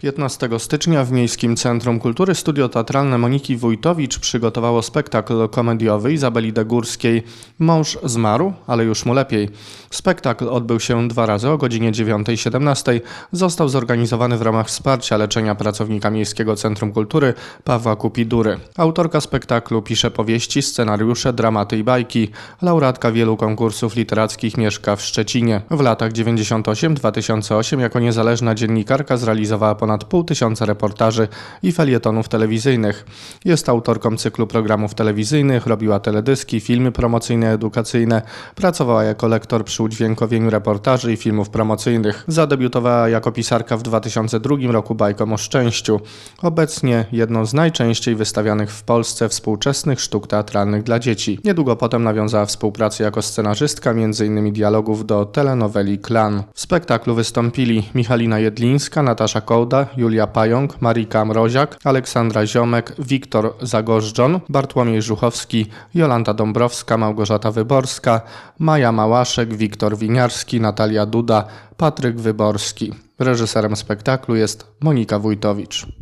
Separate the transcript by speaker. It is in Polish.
Speaker 1: 15 stycznia w Miejskim Centrum Kultury Studio Teatralne Moniki Wójtowicz przygotowało spektakl komediowy Izabeli Degórskiej Mąż zmarł, ale już mu lepiej. Spektakl odbył się dwa razy o godzinie 9.17. Został zorganizowany w ramach wsparcia leczenia pracownika Miejskiego Centrum Kultury Pawła Kupidury. Autorka spektaklu pisze powieści, scenariusze, dramaty i bajki. Laureatka wielu konkursów literackich mieszka w Szczecinie. W latach 98-2008 jako niezależna dziennikarka zrealizowała ponad pół tysiąca reportaży i felietonów telewizyjnych. Jest autorką cyklu programów telewizyjnych, robiła teledyski, filmy promocyjne, edukacyjne, pracowała jako lektor przy udźwiękowieniu reportaży i filmów promocyjnych. Zadebiutowała jako pisarka w 2002 roku bajką o szczęściu. Obecnie jedną z najczęściej wystawianych w Polsce współczesnych sztuk teatralnych dla dzieci. Niedługo potem nawiązała współpracę jako scenarzystka m.in. dialogów do telenoweli Klan. W spektaklu wystąpili Michalina Jedlińska, Natasza Kołda, Julia Pająk, Marika Mroziak, Aleksandra Ziomek, Wiktor Zagorzdzon, Bartłomiej Żuchowski, Jolanta Dąbrowska, Małgorzata Wyborska, Maja Małaszek, Wiktor Winiarski, Natalia Duda, Patryk Wyborski. Reżyserem spektaklu jest Monika Wójtowicz.